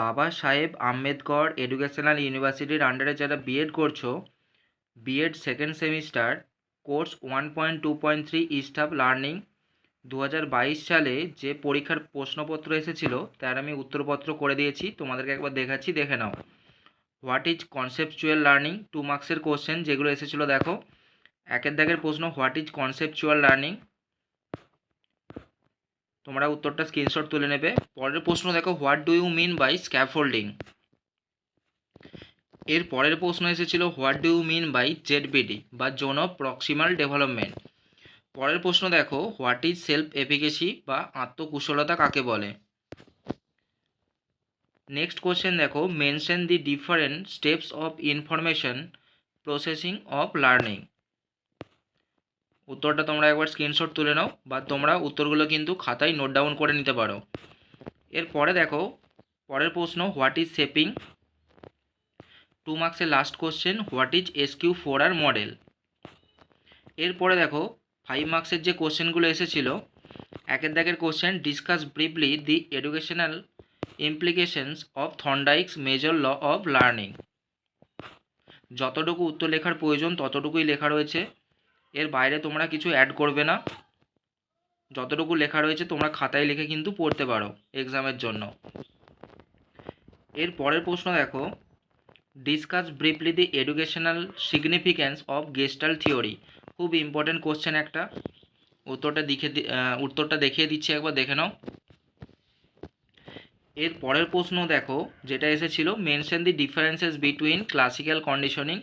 বাবা সাহেব আম্বেদকর এডুকেশনাল ইউনিভার্সিটির আন্ডারে যারা বিএড করছ BEd second semester course one point two point three staff learning দু হাজার বাইশ সালে যে পরীক্ষার প্রশ্নপত্র এসেছিল, তার আমি উত্তরপত্র করে দিয়েছি, তোমাদেরকে একবার দেখাচ্ছি, দেখে নাও। What is conceptual learning two মার্কসের কোশ্চেন যেগুলো এসেছিল, দেখো। একের দাগের প্রশ্ন হোয়াট ইজ কনসেপচুয়াল লার্নিং তোমরা উত্তরটা স্ক্রিনশট তুলে নেবে। পরের প্রশ্ন দেখো what do you mean by scaffolding এর পরের প্রশ্ন এসেছিল what do you mean by ZPD বা জোন অফ প্রক্সিমাল ডেভেলপমেন্ট পরের প্রশ্ন দেখো হোয়াট ইজ সেলফ এফিকেসি বা আত্মকুশলতা কাকে বলে? নেক্সট কোশ্চেন দেখো mention the different steps of information processing of learning উত্তরটা তোমরা একবার স্ক্রিনশট তুলে নাও বা তোমরা উত্তরগুলো কিন্তু খাতায় নোট ডাউন করে নিতে পারো। এরপরে দেখো, পরের প্রশ্ন হোয়াট ইজ শেপিং টু মার্কসের last question what is SQ four R model এরপরে দেখো ফাইভ মার্কসের যে কোশ্চেনগুলো এসেছিল, একের দাগের question discuss briefly the educational implications of Thorndike's major law of learning যতটুকু উত্তর লেখার প্রয়োজন, ততটুকুই লেখা রয়েছে। এর বাইরে তোমরা কিছু অ্যাড করবে না। যতটুকু লেখা রয়েছে, তোমরা খাতায় লিখে কিন্তু পড়তে পারো এক্সামের জন্য। এর পরের প্রশ্ন দেখো। Discuss briefly the educational significance of gestalt theory খুব ইম্পর্টেন্ট কোশ্চেন একটা। উত্তরটা দেখে উত্তরটা দেখিয়ে দিচ্ছি একবার, দেখে নাও। এর পরের প্রশ্ন দেখো, যেটা এসেছিল mention the differences between classical conditioning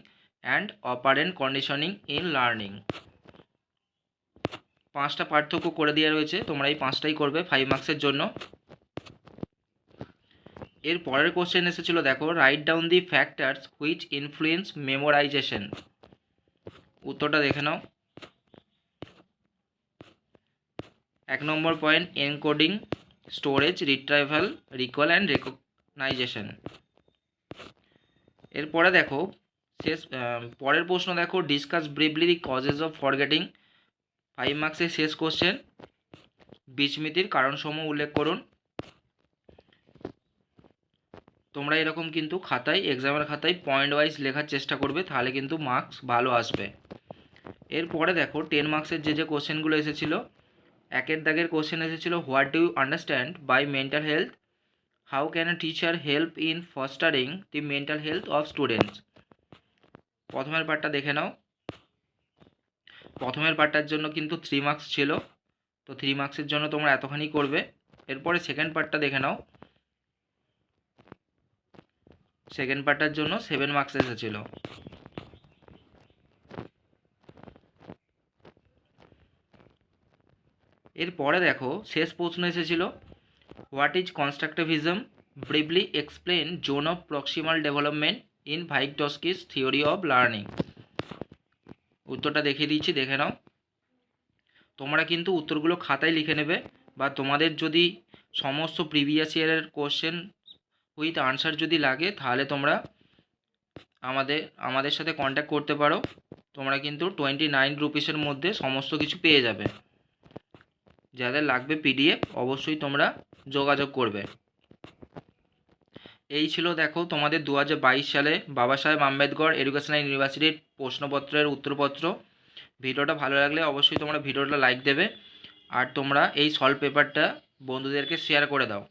and operant conditioning in learning পাঁচটা পার্থক্য করে দেওয়া রয়েছে, তোমরা এই পাঁচটাই করবে ফাইভ মার্কসের জন্য। এর পরের কোশ্চেন এসেছিল, দেখো write down the factors which influence memorization উত্তরটা দেখে নাও। এক নম্বর point encoding storage retrieval recall and recognization এরপরে দেখো শেষ পরের প্রশ্ন দেখো discuss briefly the causes of forgetting five মার্কসের শেষ কোশ্চেন বিস্মৃতির কারণসমূহ উল্লেখ করুন। তোমরা এরকম কিন্তু খাতায় এক্সামের খাতায় পয়েন্ট ওয়াইজ লেখার চেষ্টা করবে, তাহলে কিন্তু মার্কস ভালো আসবে। এরপরে দেখো টেন মার্কসের যে যে কোশ্চেনগুলো এসেছিল, একের দাগের কোশ্চেন এসেছিল what do you understand by mental health how can a teacher help in fostering the mental health of students প্রথমের পার্টটা দেখে নাও। প্রথমের পার্টটার জন্য কিন্তু থ্রি মার্কস ছিল। তো থ্রি মার্কসের জন্য তোমরা এতখানি করবে। এরপরে সেকেন্ড পার্টটা দেখে নাও। সেকেন্ড পার্টটার জন্য সেভেন মার্কস এসেছিল। এরপরে দেখো, শেষ প্রশ্ন এসেছিল what is constructivism briefly explain zone of proximal development in Vygotsky's theory of learning উত্তরটা দেখিয়ে দিচ্ছি, দেখে নাও। তোমরা কিন্তু উত্তরগুলো খাতায় লিখে নেবে বা তোমাদের যদি সমস্ত প্রিভিয়াস ইয়ারের কোশ্চেন উইথ আনসার যদি লাগে, তাহলে তোমরা আমাদের আমাদের সাথে কন্ট্যাক্ট করতে পারো। তোমরা কিন্তু টোয়েন্টি নাইন রুপিসের মধ্যে সমস্ত কিছু পেয়ে যাবে। যাদের লাগবে পিডিএফ অবশ্যই তোমরা যোগাযোগ করবে। এই ছিল দেখো তোমাদের দু হাজার বাইশ সালে বাবা সাহেব আম্বেদকর এডুকেশনাল ইউনিভার্সিটির প্রশ্নপত্রের উত্তরপত্র। ভিডিওটা ভালো লাগলে অবশ্যই তোমরা ভিডিওটা লাইক দেবে। আর তোমরা এই সলভ পেপারটা বন্ধুদেরকে শেয়ার করে দাও।